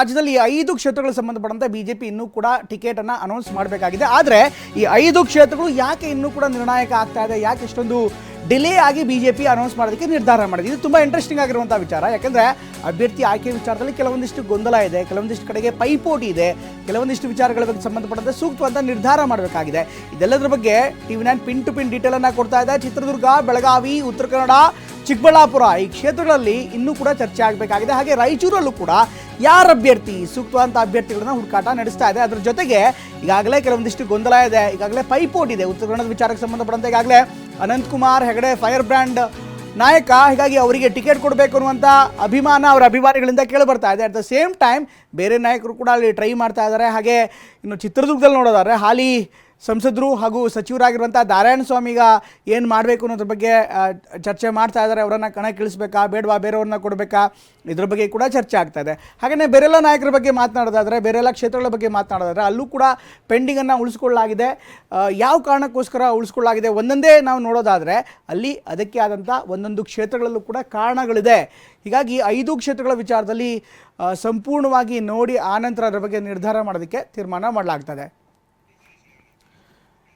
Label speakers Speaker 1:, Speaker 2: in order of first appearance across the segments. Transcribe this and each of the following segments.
Speaker 1: ರಾಜ್ಯದಲ್ಲಿ ಈ ಐದು ಕ್ಷೇತ್ರಗಳಿಗೆ ಸಂಬಂಧಪಟ್ಟಂತೆ ಬಿಜೆಪಿ ಇನ್ನೂ ಕೂಡ ಟಿಕೆಟ್ ಅನ್ನ ಅನೌನ್ಸ್ ಮಾಡಬೇಕಾಗಿದೆ. ಆದರೆ ಈ ಐದು ಕ್ಷೇತ್ರಗಳು ಯಾಕೆ ಇನ್ನೂ ಕೂಡ ನಿರ್ಣಾಯಕ ಆಗ್ತಾ ಇದೆ? ಯಾಕೆ ಇಷ್ಟೊಂದು ಡಿಲೇ ಆಗಿ ಬಿಜೆಪಿ ಅನೌನ್ಸ್ ಮಾಡೋದಕ್ಕೆ ನಿರ್ಧಾರ ಮಾಡಿದೆ? ಇದು ತುಂಬಾ ಇಂಟ್ರೆಸ್ಟಿಂಗ್ ಆಗಿರುವಂತಹ ವಿಚಾರ. ಯಾಕಂದ್ರೆ ಅಭ್ಯರ್ಥಿ ಆಯ್ಕೆ ವಿಚಾರದಲ್ಲಿ ಕೆಲವೊಂದಿಷ್ಟು ಗೊಂದಲ ಇದೆ. ಕೆಲವೊಂದಿಷ್ಟು ಕಡೆಗೆ ಪೈಪೋಟಿ ಇದೆ. ಕೆಲವೊಂದಿಷ್ಟು ವಿಚಾರಗಳ ಬಗ್ಗೆ ಸಂಬಂಧಪಟ್ಟಂತೆ ಸೂಕ್ತವಾದ ನಿರ್ಧಾರ ಮಾಡಬೇಕಾಗಿದೆ. ಇದೆಲ್ಲದರ ಬಗ್ಗೆ TV nine pin to pin detail ಅನ್ನ ಕೊಡ್ತಾ ಇದೆ. ಚಿತ್ರದುರ್ಗ, ಬೆಳಗಾವಿ, ಉತ್ತರ ಕನ್ನಡ, ಚಿಕ್ಕಬಳ್ಳಾಪುರ ಈ ಕ್ಷೇತ್ರಗಳಲ್ಲಿ ಇನ್ನೂ ಕೂಡ ಚರ್ಚೆ ಆಗಬೇಕಾಗಿದೆ. ಹಾಗೆ ರಾಯಚೂರಲ್ಲೂ ಕೂಡ ಯಾರ ಅಭ್ಯರ್ಥಿ? ಸೂಕ್ತವಾದಂಥ ಅಭ್ಯರ್ಥಿಗಳನ್ನ ಹುಡುಕಾಟ ನಡೆಸ್ತಾ ಇದೆ. ಅದರ ಜೊತೆಗೆ ಈಗಾಗಲೇ ಕೆಲವೊಂದಿಷ್ಟು ಗೊಂದಲ ಇದೆ. ಈಗಾಗಲೇ ಪೈಪೋಟ್ ಇದೆ. ಉತ್ತರ ಕನ್ನಡದ ವಿಚಾರಕ್ಕೆ ಸಂಬಂಧಪಟ್ಟಂತೆ ಈಗಾಗಲೇ ಅನಂತ್ ಕುಮಾರ್ ಹೆಗಡೆ ಫೈರ್ ಬ್ರ್ಯಾಂಡ್ ನಾಯಕ. ಹೀಗಾಗಿ ಅವರಿಗೆ ಟಿಕೆಟ್ ಕೊಡಬೇಕು ಅನ್ನುವಂಥ ಅಭಿಮಾನ ಅವರ ಅಭಿಮಾನಿಗಳಿಂದ ಕೇಳಿ ಬರ್ತಾ ಇದೆ. ಅಟ್ ದ ಸೇಮ್ ಟೈಮ್ ಬೇರೆ ನಾಯಕರು ಕೂಡ ಅಲ್ಲಿ ಟ್ರೈ ಮಾಡ್ತಾ ಇದ್ದಾರೆ. ಹಾಗೆ ಇನ್ನು ಚಿತ್ರದುರ್ಗದಲ್ಲಿ ನೋಡೋದಾದ್ರೆ ಹಾಲಿ ಸಂಸದರು ಹಾಗೂ ಸಚಿವರಾಗಿರುವಂಥ ನಾರಾಯಣ ಸ್ವಾಮಿಗ ಏನು ಮಾಡಬೇಕು ಅನ್ನೋದ್ರ ಬಗ್ಗೆ ಚರ್ಚೆ ಮಾಡ್ತಾ ಇದ್ದಾರೆ. ಅವರನ್ನು ಕಣಕ್ಕಿಳಿಸ್ಬೇಕಾ ಬೇಡವಾ ಬೇರೆಯವ್ರನ್ನ ಕೊಡಬೇಕಾ ಇದ್ರ ಬಗ್ಗೆ ಕೂಡ ಚರ್ಚೆ ಆಗ್ತಾ ಇದೆ. ಹಾಗೆಯೇ ಬೇರೆಲ್ಲ ನಾಯಕರ ಬಗ್ಗೆ ಮಾತನಾಡೋದಾದರೆ ಬೇರೆಲ್ಲ ಕ್ಷೇತ್ರಗಳ ಬಗ್ಗೆ ಮಾತನಾಡೋದಾದರೆ ಅಲ್ಲೂ ಕೂಡ ಪೆಂಡಿಂಗನ್ನು ಉಳಿಸ್ಕೊಳ್ಳಲಾಗಿದೆ. ಆ, ಯಾವ ಕಾರಣಕ್ಕೋಸ್ಕರ ಉಳಿಸ್ಕೊಳ್ಳಲಾಗಿದೆ ಒಂದೊಂದೇ ನಾವು ನೋಡೋದಾದರೆ ಅಲ್ಲಿ ಅದಕ್ಕೆ ಆದಂಥ ಒಂದೊಂದು ಕ್ಷೇತ್ರಗಳಲ್ಲೂ ಕೂಡ ಕಾರಣಗಳಿದೆ. ಹೀಗಾಗಿ ಐದು ಕ್ಷೇತ್ರಗಳ ವಿಚಾರದಲ್ಲಿ ಸಂಪೂರ್ಣವಾಗಿ ನೋಡಿ ಆನಂತರ ಅದರ ಬಗ್ಗೆ ನಿರ್ಧಾರ ಮಾಡೋದಕ್ಕೆ ತೀರ್ಮಾನ ಮಾಡಲಾಗ್ತದೆ.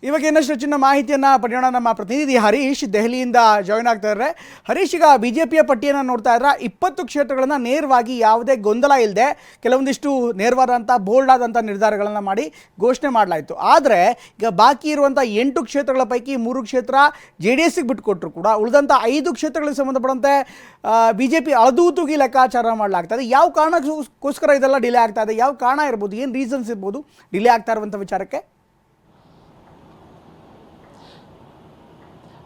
Speaker 1: ಇವಾಗ ಇನ್ನಷ್ಟು ಹೆಚ್ಚಿನ ಮಾಹಿತಿಯನ್ನು ಪಡೆಯೋಣ. ನಮ್ಮ ಪ್ರತಿನಿಧಿ ಹರೀಶ್ ದೆಹಲಿಯಿಂದ ಜಾಯ್ನ್ ಆಗ್ತಾ ಇದ್ದಾರೆ ಹರೀಶ್, ಈಗ ಪಿಯ ಪಟ್ಟಿಯನ್ನು ನೋಡ್ತಾ ಇದ್ರೆ? ಇಪ್ಪತ್ತು ಕ್ಷೇತ್ರಗಳನ್ನು ನೇರವಾಗಿ ಯಾವುದೇ ಗೊಂದಲ ಇಲ್ಲದೆ ಕೆಲವೊಂದಿಷ್ಟು ನೇರವಾದಂಥ ಬೋಲ್ಡ್ ಆದಂಥ ನಿರ್ಧಾರಗಳನ್ನು ಮಾಡಿ ಘೋಷಣೆ ಮಾಡಲಾಯಿತು. ಆದರೆ ಈಗ ಬಾಕಿ ಇರುವಂಥ ಎಂಟು ಕ್ಷೇತ್ರಗಳ ಪೈಕಿ ಮೂರು ಕ್ಷೇತ್ರ ಜೆ ಡಿ ಎಸ್ಗೆ ಬಿಟ್ಟುಕೊಟ್ರು ಕೂಡ. ಉಳಿದಂಥ ಐದು ಕ್ಷೇತ್ರಗಳಿಗೆ ಸಂಬಂಧಪಟ್ಟಂತೆ ಬಿ ಜೆ ಪಿ ಅಳದೂತುಗಿ ತೂಗಿ ಲೆಕ್ಕಾಚಾರ ಮಾಡಲಾಗ್ತದೆ ಯಾವ ಕಾರಣಕ್ಕೋಸ್ಕರ ಇದೆಲ್ಲ ಡಿಲೇ ಆಗ್ತಾ ಇದೆ? ಯಾವ ಕಾರಣ ಇರ್ಬೋದು? ಏನು ರೀಸನ್ಸ್ ಇರ್ಬೋದು? ಡಿಲೇ ಆಗ್ತಾ ಇರುವಂಥ ವಿಚಾರಕ್ಕೆ?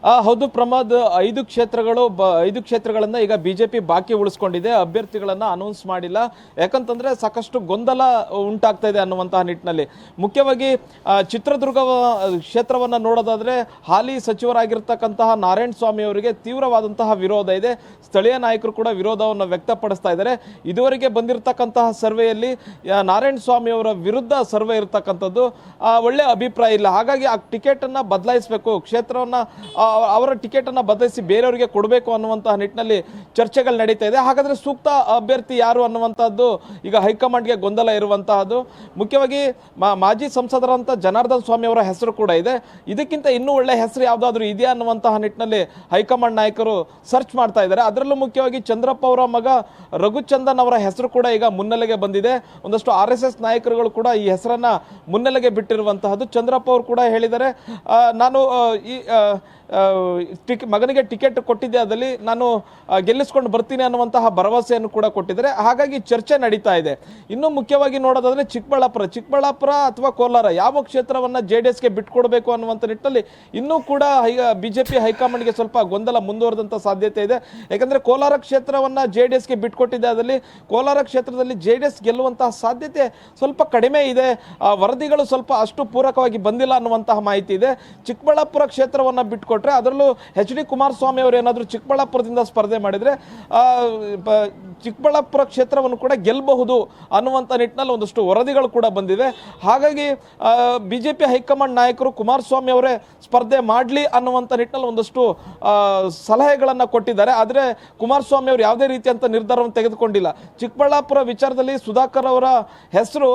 Speaker 2: ಹೌದು ಪ್ರಮಾದ್ ಐದು ಕ್ಷೇತ್ರಗಳು ಬ ಐದು ಕ್ಷೇತ್ರಗಳನ್ನು ಈಗ ಬಿಜೆಪಿ ಬಾಕಿ ಉಳಿಸ್ಕೊಂಡಿದೆ. ಅಭ್ಯರ್ಥಿಗಳನ್ನು ಅನೌನ್ಸ್ ಮಾಡಿಲ್ಲ. ಯಾಕಂತಂದ್ರೆ ಸಾಕಷ್ಟು ಗೊಂದಲ ಉಂಟಾಗ್ತಾ ಇದೆ ಅನ್ನುವಂತಹ ನಿಟ್ಟಿನಲ್ಲಿ. ಮುಖ್ಯವಾಗಿ ಆ, ಚಿತ್ರದುರ್ಗ ಕ್ಷೇತ್ರವನ್ನು ನೋಡೋದಾದರೆ ಹಾಲಿ ಸಚಿವರಾಗಿರ್ತಕ್ಕಂತಹ ನಾರಾಯಣ ಸ್ವಾಮಿ ಅವರಿಗೆ ತೀವ್ರವಾದಂತಹ ವಿರೋಧ ಇದೆ. ಸ್ಥಳೀಯ ನಾಯಕರು ಕೂಡ ವಿರೋಧವನ್ನು ವ್ಯಕ್ತಪಡಿಸ್ತಾ ಇದ್ದಾರೆ. ಇದುವರೆಗೆ ಬಂದಿರತಕ್ಕಂತಹ ಸರ್ವೆಯಲ್ಲಿ ನಾರಾಯಣ ಸ್ವಾಮಿ ಅವರ ವಿರುದ್ಧ ಸರ್ವೆ ಇರತಕ್ಕಂಥದ್ದು ಒಳ್ಳೆಯ ಒಳ್ಳೆ ಅಭಿಪ್ರಾಯ ಇಲ್ಲ. ಹಾಗಾಗಿ ಆ ಟಿಕೆಟನ್ನು ಬದಲಾಯಿಸಬೇಕು. ಕ್ಷೇತ್ರವನ್ನ ಆ, ಅವರ ಟಿಕೆಟನ್ನು ಬದಲಿಸಿ ಬೇರೆಯವರಿಗೆ ಕೊಡಬೇಕು ಅನ್ನುವಂತಹ ನಿಟ್ಟಿನಲ್ಲಿ ಚರ್ಚೆಗಳು ನಡೀತಾ ಇದೆ. ಹಾಗಾದರೆ ಸೂಕ್ತ ಅಭ್ಯರ್ಥಿ ಯಾರು ಅನ್ನುವಂಥದ್ದು ಈಗ ಹೈಕಮಾಂಡ್ಗೆ ಗೊಂದಲ ಇರುವಂತಹದ್ದು. ಮುಖ್ಯವಾಗಿ ಮಾಜಿ ಸಂಸದರಂಥ ಜನಾರ್ದನ್ ಸ್ವಾಮಿ ಅವರ ಹೆಸರು ಕೂಡ ಇದೆ. ಇದಕ್ಕಿಂತ ಇನ್ನೂ ಒಳ್ಳೆ ಹೆಸರು ಯಾವುದಾದ್ರೂ ಇದೆಯಾ ಅನ್ನುವಂತಹ ನಿಟ್ಟಿನಲ್ಲಿ ಹೈಕಮಾಂಡ್ ನಾಯಕರು ಸರ್ಚ್ ಮಾಡ್ತಾ ಇದ್ದಾರೆ. ಅದರಲ್ಲೂ ಮುಖ್ಯವಾಗಿ ಚಂದ್ರಪ್ಪ ಅವರ ಮಗ ರಘುಚಂದನ್ ಅವರ ಹೆಸರು ಕೂಡ ಈಗ ಮುನ್ನೆಲೆಗೆ ಬಂದಿದೆ. ಒಂದಷ್ಟು ಆರ್ ಎಸ್ ಎಸ್ ನಾಯಕರುಗಳು ಕೂಡ ಈ ಹೆಸರನ್ನ ಮುನ್ನೆಲೆಗೆ ಬಿಟ್ಟಿರುವಂತಹದ್ದು. ಚಂದ್ರಪ್ಪ ಅವರು ಕೂಡ ಹೇಳಿದ್ದಾರೆ. ನಾನು ಈ ಟಿಕ್ ಮಗನಿಗೆ ಟಿಕೆಟ್ ಕೊಟ್ಟಿದ್ದೆ ಅದರಲ್ಲಿ ನಾನು ಗೆಲ್ಲಿಸ್ಕೊಂಡು ಬರ್ತೀನಿ ಅನ್ನುವಂತಹ ಭರವಸೆಯನ್ನು ಕೂಡ ಕೊಟ್ಟಿದ್ದಾರೆ. ಹಾಗಾಗಿ ಚರ್ಚೆ ನಡೀತಾ ಇದೆ. ಇನ್ನು ಮುಖ್ಯವಾಗಿ ನೋಡೋದಾದ್ರೆ ಚಿಕ್ಕಬಳ್ಳಾಪುರ ಚಿಕ್ಕಬಳ್ಳಾಪುರ ಅಥವಾ ಕೋಲಾರ, ಯಾವ ಕ್ಷೇತ್ರವನ್ನ ಜೆ ಡಿ ಎಸ್ಗೆ ಬಿಟ್ಕೊಡ್ಬೇಕು ಅನ್ನುವಂಥ ನಿಟ್ಟಿನಲ್ಲಿ ಇನ್ನೂ ಕೂಡ ಬಿಜೆಪಿ ಹೈಕಮಾಂಡ್ಗೆ ಸ್ವಲ್ಪ ಗೊಂದಲ ಮುಂದುವರೆದಂಥ ಸಾಧ್ಯತೆ ಇದೆ. ಯಾಕಂದ್ರೆ ಕೋಲಾರ ಕ್ಷೇತ್ರವನ್ನ ಜೆ ಡಿ ಎಸ್ಗೆ ಬಿಟ್ಕೊಟ್ಟಿದ್ದೆ ಅದಲ್ಲಿ ಕೋಲಾರ ಕ್ಷೇತ್ರದಲ್ಲಿ ಜೆ ಡಿ ಎಸ್ ಗೆಲ್ಲುವಂತಹ ಸಾಧ್ಯತೆ ಸ್ವಲ್ಪ ಕಡಿಮೆ ಇದೆ. ವರದಿಗಳು ಸ್ವಲ್ಪ ಅಷ್ಟು ಪೂರಕವಾಗಿ ಬಂದಿಲ್ಲ ಅನ್ನುವಂತಹ ಮಾಹಿತಿ ಇದೆ. ಚಿಕ್ಕಬಳ್ಳಾಪುರ ಕ್ಷೇತ್ರವನ್ನ ಬಿಟ್ಕೊಟ್ರೆ ಅದರಲ್ಲೂ ಎಚ್ ಡಿ ಕುಮಾರಸ್ವಾಮಿ ಅವರು ಏನಾದರೂ ಚಿಕ್ಕಬಳ್ಳಾಪುರದಿಂದ ಸ್ಪರ್ಧೆ ಮಾಡಿದ್ರೆ ಪ- ಚಿಕ್ಕಬಳ್ಳಾಪುರ ಕ್ಷೇತ್ರವನ್ನು ಕೂಡ ಗೆಲ್ಲಬಹುದು ಅನ್ನುವಂಥ ನಿಟ್ಟಿನಲ್ಲಿ ಒಂದಷ್ಟು ವರದಿಗಳು ಕೂಡ ಬಂದಿವೆ. ಹಾಗಾಗಿ ಬಿಜೆಪಿ ಹೈಕಮಾಂಡ್ ನಾಯಕರು ಕುಮಾರಸ್ವಾಮಿ ಅವರೇ ಸ್ಪರ್ಧೆ ಮಾಡಲಿ ಅನ್ನುವಂಥ ನಿಟ್ಟಿನಲ್ಲಿ ಒಂದಷ್ಟು ಸಲಹೆಗಳನ್ನು ಕೊಟ್ಟಿದ್ದಾರೆ. ಆದರೆ ಕುಮಾರಸ್ವಾಮಿ ಅವರು ಯಾವುದೇ ರೀತಿಯಂಥ ನಿರ್ಧಾರವನ್ನು ತೆಗೆದುಕೊಂಡಿಲ್ಲ. ಚಿಕ್ಕಬಳ್ಳಾಪುರ ವಿಚಾರದಲ್ಲಿ ಸುಧಾಕರ್ ಅವರ ಹೆಸರು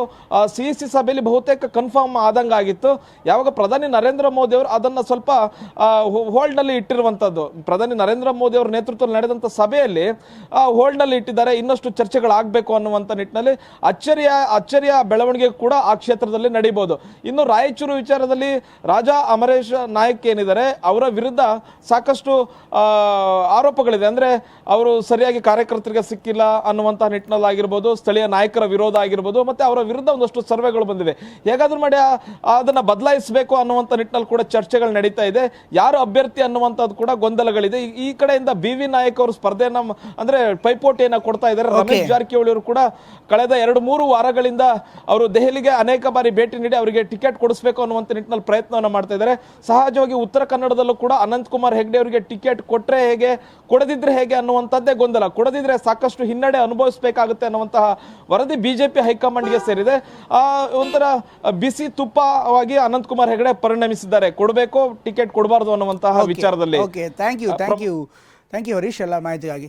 Speaker 2: ಸಿ ಸಿ ಸಭೆಯಲ್ಲಿ ಬಹುತೇಕ ಕನ್ಫರ್ಮ್ ಆದಂಗಾಗಿತ್ತು. ಯಾವಾಗ ಪ್ರಧಾನಿ ನರೇಂದ್ರ ಮೋದಿ ಅವರು ಅದನ್ನು ಸ್ವಲ್ಪ ಹೋಲ್ಡ್ನಲ್ಲಿ ಇಟ್ಟಿರುವಂಥದ್ದು ಪ್ರಧಾನಿ ನರೇಂದ್ರ ಮೋದಿ ಅವರ ನೇತೃತ್ವದಲ್ಲಿ ನಡೆದಂಥ ಸಭೆಯಲ್ಲಿ ಹೋಲ್ಡ್ನಲ್ಲಿ ಇಟ್ಟಿದ್ದಾರೆ, ಇನ್ನಷ್ಟು ಚರ್ಚೆಗಳಾಗಬೇಕು ಅನ್ನುವಂಥ ನಿಟ್ಟಿನಲ್ಲಿ ಅಚ್ಚರಿಯ ಅಚ್ಚರಿಯ ಬೆಳವಣಿಗೆ ಕೂಡ ಆ ಕ್ಷೇತ್ರದಲ್ಲಿ ನಡೀಬಹುದು ಇನ್ನು ರಾಯಚೂರು ವಿಚಾರದಲ್ಲಿ ರಾಜಾ ಅಮರೇಶ್ ನಾಯಕ್ ಏನಿದ್ದಾರೆ, ಅವರ ವಿರುದ್ಧ ಸಾಕಷ್ಟು ಆರೋಪಗಳಿದೆ. ಅಂದ್ರೆ ಅವರು ಸರಿಯಾಗಿ ಕಾರ್ಯಕರ್ತರಿಗೆ ಸಿಕ್ಕಿಲ್ಲ ಅನ್ನುವಂಥ ನಿಟ್ಟಿನಲ್ಲಿ ಆಗಿರ್ಬೋದು ಸ್ಥಳೀಯ ನಾಯಕರ ವಿರೋಧ ಆಗಿರ್ಬೋದು, ಮತ್ತೆ ಅವರ ವಿರುದ್ಧ ಒಂದಷ್ಟು ಸರ್ವೆಗಳು ಬಂದಿವೆ. ಹೇಗಾದರೂ ಮಾಡಿ ಅದನ್ನ ಬದಲಾಯಿಸಬೇಕು ಅನ್ನುವಂಥ ನಿಟ್ಟಿನಲ್ಲಿ ಕೂಡ ಚರ್ಚೆಗಳು ನಡೀತಾ ಇದೆ. ಯಾರು ಅಭ್ಯರ್ಥಿ ಅನ್ನುವಂಥದ್ದು ಕೂಡ ಗೊಂದಲಗಳಿದೆ. ಈ- ಈ ಕಡೆಯಿಂದ ಬಿ ವಿ ನಾಯಕ್ ಅವರು ಸ್ಪರ್ಧೆಯನ್ನ ಮ- ಅಂದ್ರೆ ಪೈಪೋಟಿಯನ್ನ ಕೊಡ್ತಾ ಇದ್ದಾರೆ. ರಮೇಶ್ ಜಾರಕಿಹೊಳಿ ಅವರು ಕೂಡ ಕಳೆದ ಎರಡು ಮೂರು ವಾರಗಳಿಂದ ಅವರು ದೆಹಲಿಗೆ ಅನೇಕ ಬಾರಿ ಭೇಟಿ ನೀಡಿ ಅವರಿಗೆ ಟಿಕೆಟ್ ಕೊಡಿಸಬೇಕು ಅನ್ನುವಂಥ ನಿಟ್ಟಿನಲ್ಲಿ ಪ್ರಯತ್ನವನ್ನು ಮಾಡ್ತಾ ಇದ್ದಾರೆ. ಸಹಜವಾಗಿ ಉತ್ತರ ಕನ್ನಡದಲ್ಲೂ ಕೂಡ ಅನಂತ್ ಕುಮಾರ್ ಹೆಗ್ಡೆ ಅವರಿಗೆ ಟಿಕೆಟ್ ಕೊಟ್ರೆ ಹೇಗೆ ಕೊಡದಿದ್ರೆ ಹೇಗೆ ಅನ್ನುವಂಥದ್ದೇ ಗೊಂದಲ. ಕೊಡದಿದ್ರೆ ಸಾಕಷ್ಟು ಹಿನ್ನಡೆ ಅನುಭವಿಸಬೇಕಾಗುತ್ತೆ ಅನ್ನುವಂತಹ ವರದಿ ಬಿಜೆಪಿ ಹೈಕಮಾಂಡ್ಗೆ ಸೇರಿದೆ. ಆ ಒಂಥರ ಬಿಸಿ ತುಪ್ಪವಾಗಿ ಅನಂತ್ ಕುಮಾರ್ ಹೆಗಡೆ ಪರಿಣಮಿಸಿದ್ದಾರೆ. ಕೊಡಬೇಕು ಟಿಕೆಟ್ ಕೊಡಬಾರ್ದು ಅನ್ನುವಂತಹ ವಿಚಾರದಲ್ಲಿ
Speaker 1: okay thank you thank you thank you Harish ಎಲ್ಲ ಮಾಹಿತಿಗಾಗಿ.